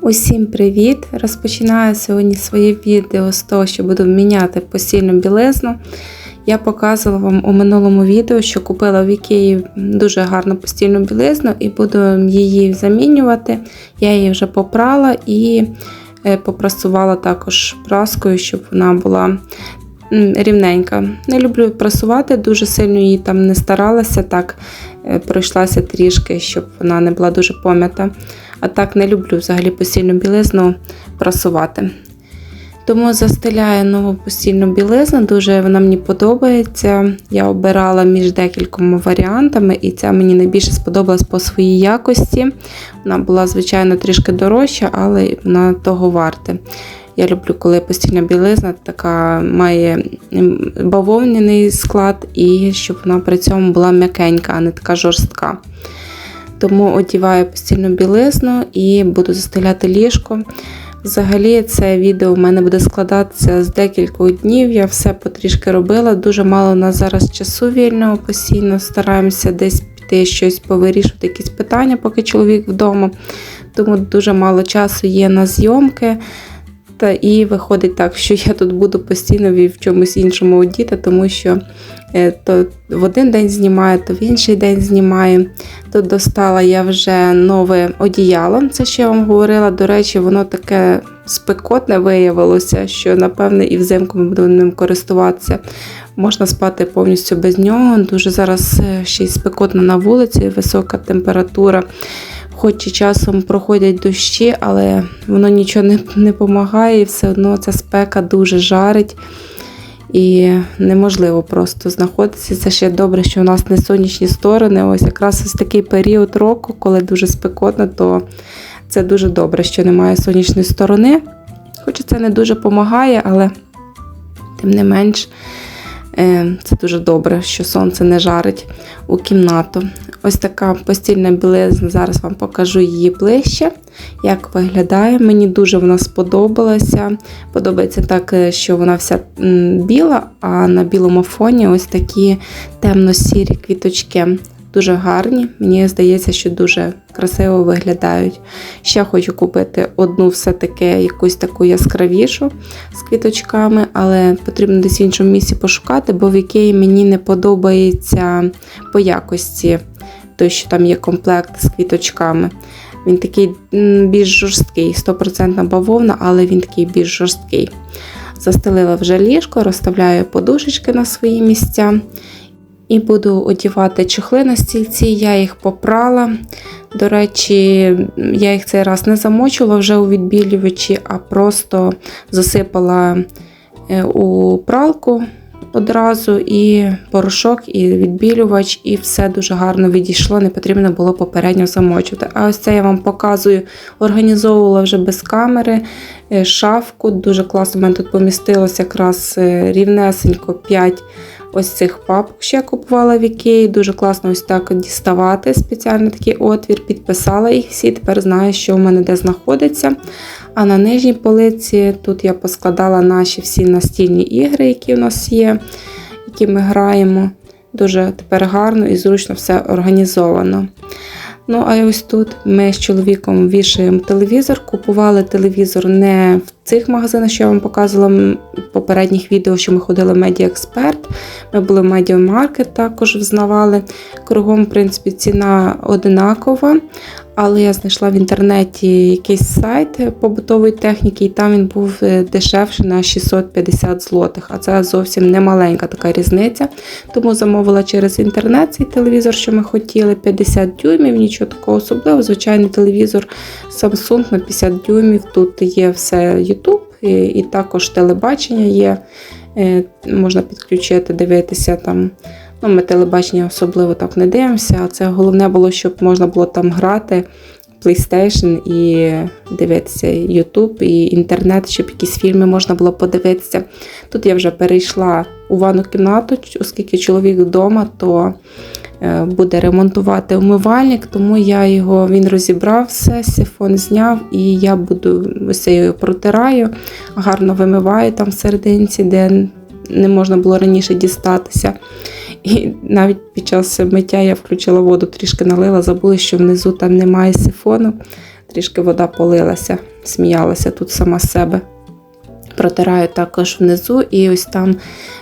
Усім привіт! Розпочинаю сьогодні своє відео з того, що буду міняти постільну білизну. Я показувала вам у минулому відео, що купила в Ікеї дуже гарну постільну білизну і буду її замінювати. Я її вже попрала і е, попрасувала також праскою, щоб вона була рівненька. Не люблю прасувати, дуже сильно її там не старалася, так е, пройшлася трішки, щоб вона не була дуже пом'ята. А так не люблю взагалі постільну білизну прасувати. Тому застеляю нову постільну білизну, дуже вона мені подобається. Я обирала між декількома варіантами, і ця мені найбільше сподобалась по своїй якості. Вона була, звичайно, трішки дорожча, але вона того варте. Я люблю, коли постільна білизна така має бавовняний склад, і щоб вона при цьому була м'якенька, а не така жорстка. Тому одіваю постільну білизну і буду застеляти ліжко. Взагалі, це відео в мене буде складатися з декількох днів. Я все потрішки робила. Дуже мало у нас зараз часу вільного, постійно стараємося десь піти щось повирішувати, якісь питання, поки чоловік вдома. Тому дуже мало часу є на зйомки. Та і виходить так, що я тут буду постійно в чомусь іншому одіти, тому що е, то в один день знімаю, то в інший день знімаю. Тут достала я вже нове одіяло, це що я вам говорила. До речі, воно таке спекотне виявилося, що, напевне, і взимку ми будемо ним користуватися. Можна спати повністю без нього. Дуже зараз е, ще й спекотно на вулиці, висока температура. Хоч і часом проходять дощі, але воно нічого не не допомагає, і все одно ця спека дуже жарить. І неможливо просто знаходитися. Це ще добре, що у нас не сонячні сторони. Ось якраз ось такий період року, коли дуже спекотно, то це дуже добре, що немає сонячної сторони. Хоча це не дуже допомагає, але тим не менш. Е, це дуже добре, що сонце не жарить у кімнату. Ось така постільна білизна, зараз вам покажу її ближче, як виглядає. Мені дуже вона сподобалася. Подобається так, е, що вона вся біла, а на білому фоні ось такі темно-сірі квіточки. Дуже гарні, мені здається, що дуже красиво виглядають. Ще хочу купити одну все-таки якусь таку яскравішу з квіточками, але потрібно десь в іншому місці пошукати, бо в Ікеї мені не подобається по якості той, що там є комплект з квіточками. Він такий більш жорсткий, 100% бавовна, але він такий більш жорсткий. Застелила вже ліжко, розставляю подушечки на свої місця. І буду одівати чохли на стільці, я їх попрала. До речі, я їх цей раз не замочила вже у відбілювачі, а просто засипала е, у пралку одразу, і порошок, і відбілювач, і все дуже гарно відійшло, не потрібно було попередньо замочувати. А ось це я вам показую, організовувала вже без камери е, шафку. Дуже класно, в мене тут помістилося якраз е, рівнесенько 5 ось цих папок ще купувала в Ікеї. Дуже класно ось так діставати спеціально такий отвір, підписала їх всі, тепер знаю, що у мене де знаходиться. А на нижній полиці тут я поскладала наші всі настільні ігри, які у нас є, які ми граємо. Дуже тепер гарно і зручно все організовано. Ну, а ось тут ми з чоловіком вішаємо телевізор. Купували телевізор не в цих магазинах, що я вам показувала в попередніх відео, що ми ходили в Медіаексперт, Ми були в Медіамаркет, також взнавали. Кругом, в принципі, ціна одинакова. Але я знайшла в інтернеті якийсь сайт побутової техніки, і там він був е, дешевший на 650 злотих. А це зовсім не маленька така різниця. Тому замовила через інтернет цей телевізор, що ми хотіли, 50 дюймів, нічого такого особливого. Звичайний телевізор Samsung на 50 дюймів. Тут є все YouTube і, і також телебачення є. Е, можна підключити, дивитися там. Ну, Ми телебачення особливо так не дивимося, це головне було, щоб можна було там грати PlayStation і дивитися YouTube і інтернет, щоб якісь фільми можна було подивитися. Тут я вже перейшла у ванну кімнату, оскільки чоловік вдома, то е, буде ремонтувати умивальник, тому я його він розібрав все, сифон зняв, і я буду ось його протираю, гарно вимиваю там в серединці, де не можна було раніше дістатися. І навіть під час миття я включила воду, трішки налила, забула, що внизу там немає сифону. трішки вода полилася, сміялася тут сама з себе. Протираю також внизу і ось там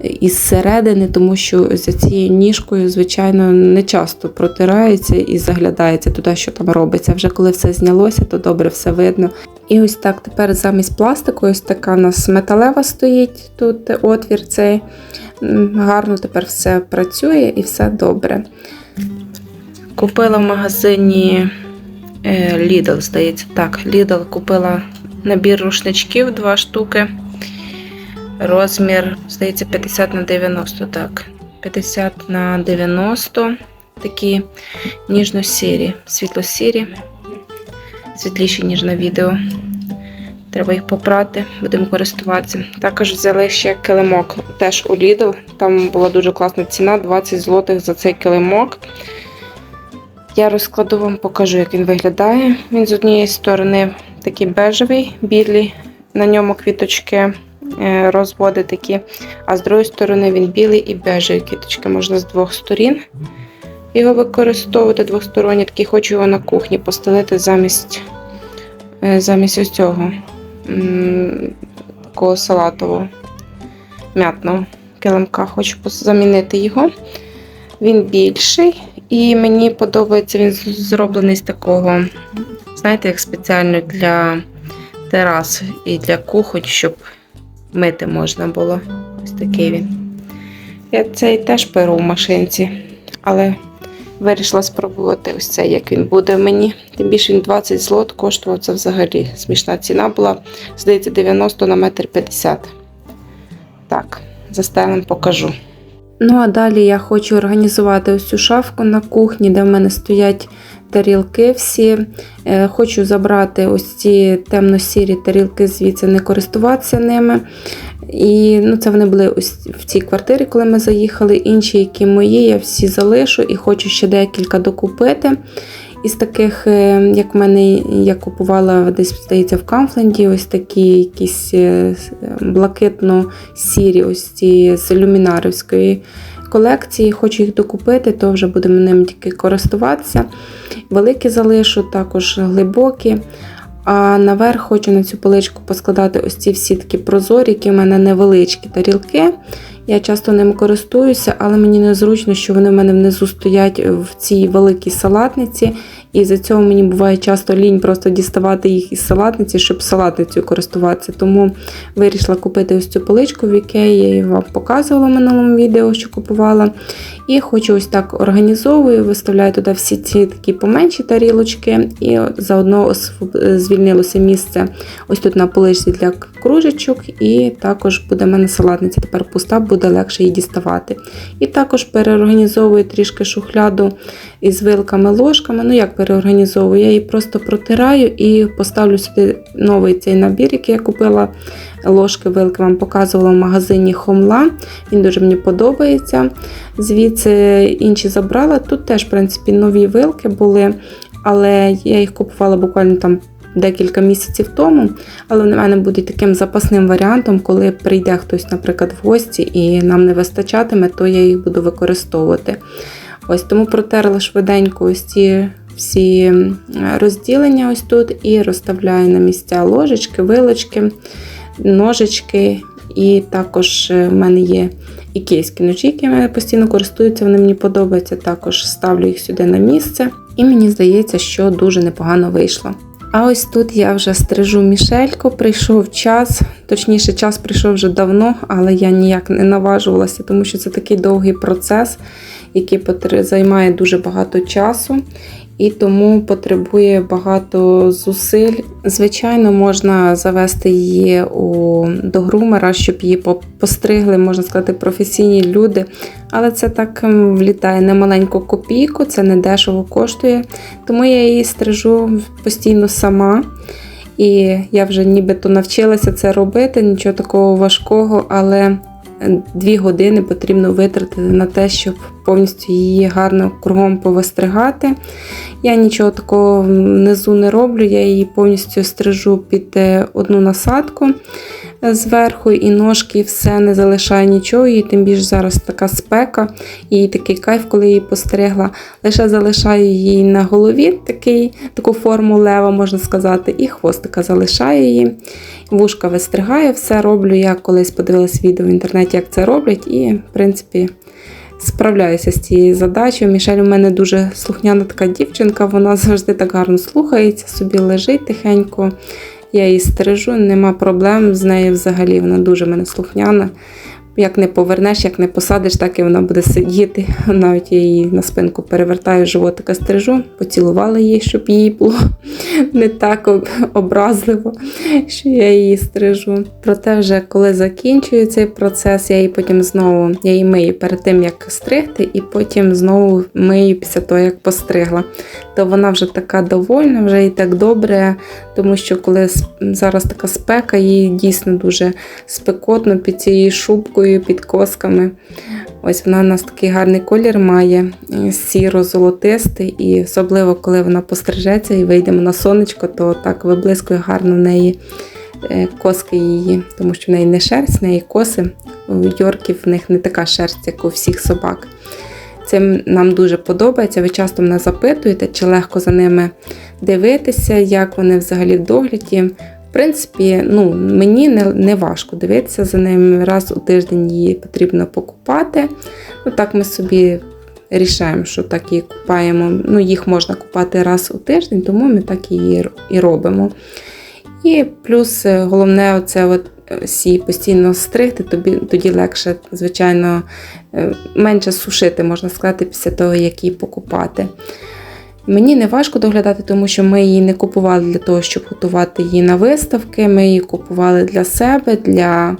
із середини, тому що за цією ніжкою, звичайно, не часто протирається і заглядається туди, що там робиться. Вже коли все знялося, то добре все видно. І ось так тепер замість пластику, ось така у нас металева стоїть тут отвір цей. Гарно тепер все працює і все добре. Купила в магазині е, Lidl, здається. Так, Lidl купила набір рушничків, два штуки. Розмір, здається, 50 на 90, так. 50 на 90. Такі ніжно-сірі, світло-сірі, світліші, ніж на відео. Треба їх попрати, будемо користуватися. Також взяли ще килимок, теж у Lidl. Там була дуже класна ціна 20 злотих за цей килимок. Я розкладу вам, покажу, як він виглядає. Він з однієї сторони такий бежевий, білий, на ньому квіточки е, розводи такі, а з другої сторони він білий і бежевий квіточки. Можна з двох сторін його використовувати двосторонні. Такий хочу його на кухні постелити замість, е, замість ось цього такого салатового м'ятного килимка. Хочу замінити його. Він більший, і мені подобається він зроблений з такого, знаєте, як спеціально для терас і для кухонь, щоб мити можна було. Ось такий він. Я цей теж перу в машинці, але вирішила спробувати ось цей, як він буде мені. Тим більше він 20 злот коштував, це взагалі смішна ціна була. Здається, 90 на метр 50. Так, застелем покажу. Ну, а далі я хочу організувати ось цю шафку на кухні, де в мене стоять тарілки всі. Е, Хочу забрати ось ці темно-сірі тарілки, звідси не користуватися ними. І ну, це вони були ось в цій квартирі, коли ми заїхали. Інші, які мої, я всі залишу і хочу ще декілька докупити. Із таких, е, як в мене, я купувала десь, здається, в Камфленді, ось такі якісь е, блакитно-сірі, ось ці з люмінарівської колекції. Хочу їх докупити, то вже будемо ним тільки користуватися. Великі залишу, також глибокі. А наверх хочу на цю поличку поскладати ось ці всі такі прозорі, які в мене невеличкі тарілки. Я часто ними користуюся, але мені незручно, що вони в мене внизу стоять в цій великій салатниці. І за цього мені буває часто лінь просто діставати їх із салатниці, щоб салатницею користуватися. Тому вирішила купити ось цю поличку в Ікеї, я її вам показувала в минулому відео, що купувала. І хочу ось так організовую, виставляю туди всі ці такі поменші тарілочки, і заодно звільнилося місце ось тут на поличці для кружечок, і також буде в мене салатниця тепер пуста, буде легше її діставати. І також переорганізовую трішки шухляду із вилками, ложками. Ну як переорганізовую? Я її просто протираю і поставлю сюди новий цей набір, який я купила. Ложки, вилки вам показувала в магазині Хомла. Він дуже мені подобається. Звідси інші забрала. Тут теж, в принципі, нові вилки були, але я їх купувала буквально там декілька місяців тому. Але в мене будуть таким запасним варіантом, коли прийде хтось, наприклад, в гості і нам не вистачатиме, то я їх буду використовувати. Ось тому протерла швиденько ось ці всі розділення ось тут і розставляю на місця ложечки, вилочки, ножички. І також е, в мене є ікейські ножі, якими я постійно користуюся, вони мені подобаються. Також ставлю їх сюди на місце, і мені здається, що дуже непогано вийшло. А ось тут я вже стрижу мішельку, прийшов час, точніше, час прийшов вже давно, але я ніяк не наважувалася, тому що це такий довгий процес, який займає дуже багато часу і тому потребує багато зусиль. Звичайно, можна завести її у, до грумера, щоб її по- постригли, можна сказати, професійні люди. Але це так ем, влітає на маленьку копійку, це не дешево коштує. Тому я її стрижу постійно сама. І я вже нібито навчилася це робити, нічого такого важкого, але дві години потрібно витратити на те, щоб повністю її гарно кругом повистригати. Я нічого такого внизу не роблю, я її повністю стрижу під е, одну насадку. Зверху, і ножки, все не залишає нічого. І тим більше зараз така спека, і такий кайф, коли її постригла. Лише залишаю її на голові, такий, таку форму лева, можна сказати, і хвостика залишаю її. Вушка вистригаю, все роблю. Я колись подивилась відео в інтернеті, як це роблять, і, в принципі, справляюся з цією задачею. Мішель у мене дуже слухняна така дівчинка, вона завжди так гарно слухається, собі лежить тихенько. Я її стережу, нема проблем з нею взагалі. Вона дуже мене слухняна. Як не повернеш, як не посадиш, так і вона буде сидіти. Навіть я її на спинку перевертаю, животика стрижу, поцілувала її, щоб їй було не так образливо, що я її стрижу. Проте, вже коли закінчую цей процес, я її потім знову я її мию перед тим, як стригти, і потім знову мию після того, як постригла. То вона вже така довольна, вже і так добре, тому що коли зараз така спека, їй дійсно дуже спекотно під цією шубкою, під косками. Ось вона у нас такий гарний колір має, е, сіро-золотистий, і особливо, коли вона пострижеться і вийдемо на сонечко, то так виблискує гарно в неї е, коски її, тому що в неї не шерсть, в неї коси. У Йорків в них не така шерсть, як у всіх собак. Це нам дуже подобається. Ви часто мене запитуєте, чи легко за ними дивитися, як вони взагалі в догляді. В принципі, ну, мені не, не важко дивитися за ними. Раз у тиждень її потрібно покупати. Ну, так ми собі рішаємо, що так її купаємо. Ну, їх можна купати раз у тиждень, тому ми так її і робимо. І плюс е, головне, оце от е, всі постійно стригти, тобі тоді легше, звичайно, е, менше сушити, можна сказати, після того, як її покупати. Мені не важко доглядати, тому що ми її не купували для того, щоб готувати її на виставки. Ми її купували для себе, для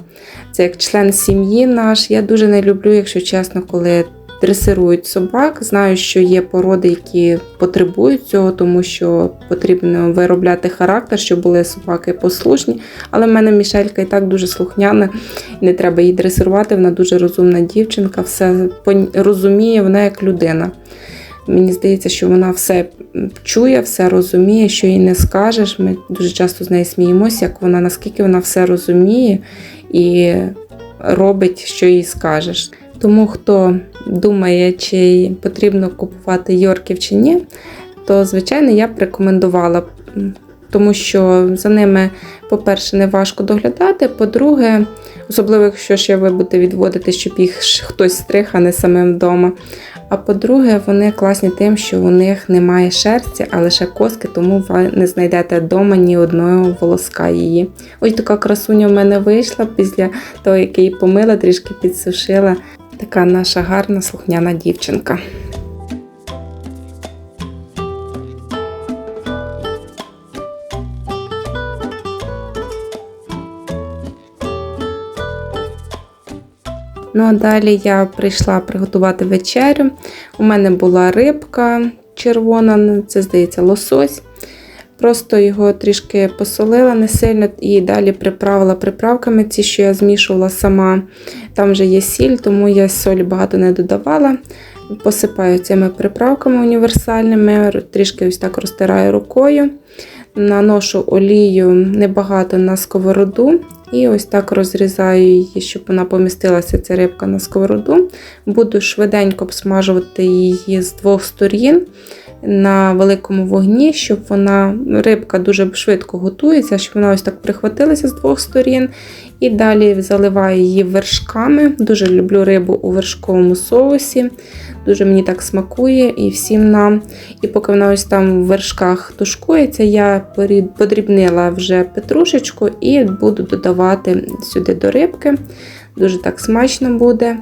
це як член сім'ї наш. Я дуже не люблю, якщо чесно, коли дресирують собак. Знаю, що є породи, які потребують цього, тому що потрібно виробляти характер, щоб були собаки послушні. Але в мене Мішелька і так дуже слухняна, не треба її дресирувати. Вона дуже розумна дівчинка, все розуміє, вона як людина. Мені здається, що вона все чує, все розуміє, що їй не скажеш. Ми дуже часто з нею сміємося, як вона наскільки вона все розуміє і робить, що їй скажеш. Тому хто думає, чи потрібно купувати Йорків чи ні, то звичайно я б рекомендувала, тому що за ними, по-перше, не важко доглядати. По-друге, особливо якщо ще ви будете відводити, щоб їх хтось стриг, а не самим вдома. А по-друге, вони класні тим, що у них немає шерсті, а лише коски, тому ви не знайдете вдома ні одного волоска її. Ось така красуня в мене вийшла після того, як її помила, трішки підсушила. Така наша гарна слухняна дівчинка. Ну а далі я прийшла приготувати вечерю. У мене була рибка червона, це здається лосось. Просто його трішки посолила не сильно і далі приправила приправками, ці, що я змішувала сама. Там вже є сіль, тому я солі багато не додавала. Посипаю цими приправками універсальними, трішки ось так розтираю рукою. Наношу олію небагато на сковороду і ось так розрізаю її, щоб вона помістилася, ця рибка на сковороду. Буду швиденько обсмажувати її з двох сторін на великому вогні, щоб вона рибка дуже швидко готується, щоб вона ось так прихватилася з двох сторін. І далі заливаю її вершками. Дуже люблю рибу у вершковому соусі. Дуже мені так смакує і всім нам. І поки вона ось там в вершках тушкується, я подрібнила вже петрушечку і буду додавати сюди до рибки. Дуже так смачно буде.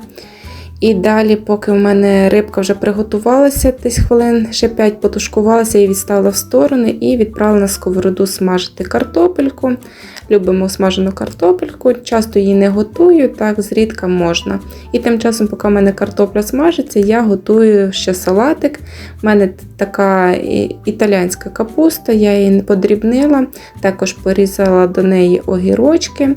І далі, поки в мене рибка вже приготувалася, десь хвилин ще 5 потушкувалася, я відставила в сторони і відправила на сковороду смажити картопельку. Любимо смажену картопельку, часто її не готую, так зрідка можна. І тим часом, поки в мене картопля смажиться, я готую ще салатик. У мене така і- італійська капуста, я її подрібнила, також порізала до неї огірочки.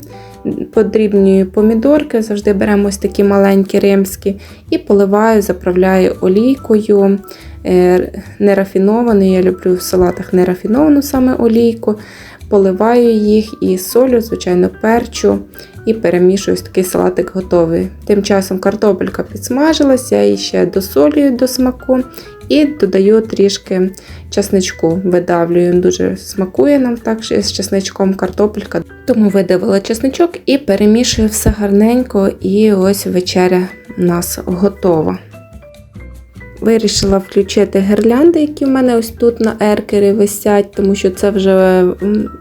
Подрібнюю помідорки, завжди беремо ось такі маленькі римські, і поливаю, заправляю олійкою е, нерафінованою. Я люблю в салатах нерафіновану саме олійку. Поливаю їх і солю, звичайно, перчу і перемішую такий салатик готовий. Тим часом картопелька підсмажилася, я її ще досолюю до смаку і додаю трішки часничку, видавлюю. Дуже смакує нам так з часничком картопелька. Тому видавила часничок і перемішую все гарненько, і ось вечеря у нас готова. Вирішила включити гірлянди, які в мене ось тут на еркері висять, тому що це вже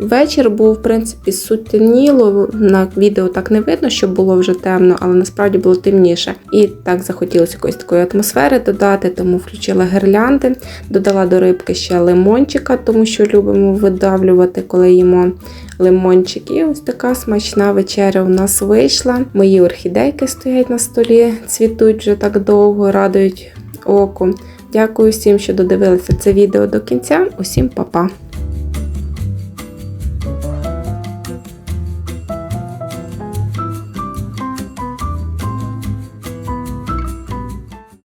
вечір був, в принципі, сутеніло. На відео так не видно, що було вже темно, але насправді було темніше. І так захотілося якоїсь такої атмосфери додати, тому включила гірлянди, додала до рибки ще лимончика, тому що любимо видавлювати, коли їмо лимончик. І ось така смачна вечеря у нас вийшла. Мої орхідейки стоять на столі, цвітуть вже так довго, радують око. Дякую всім, що додивилися це відео до кінця. Усім па-па!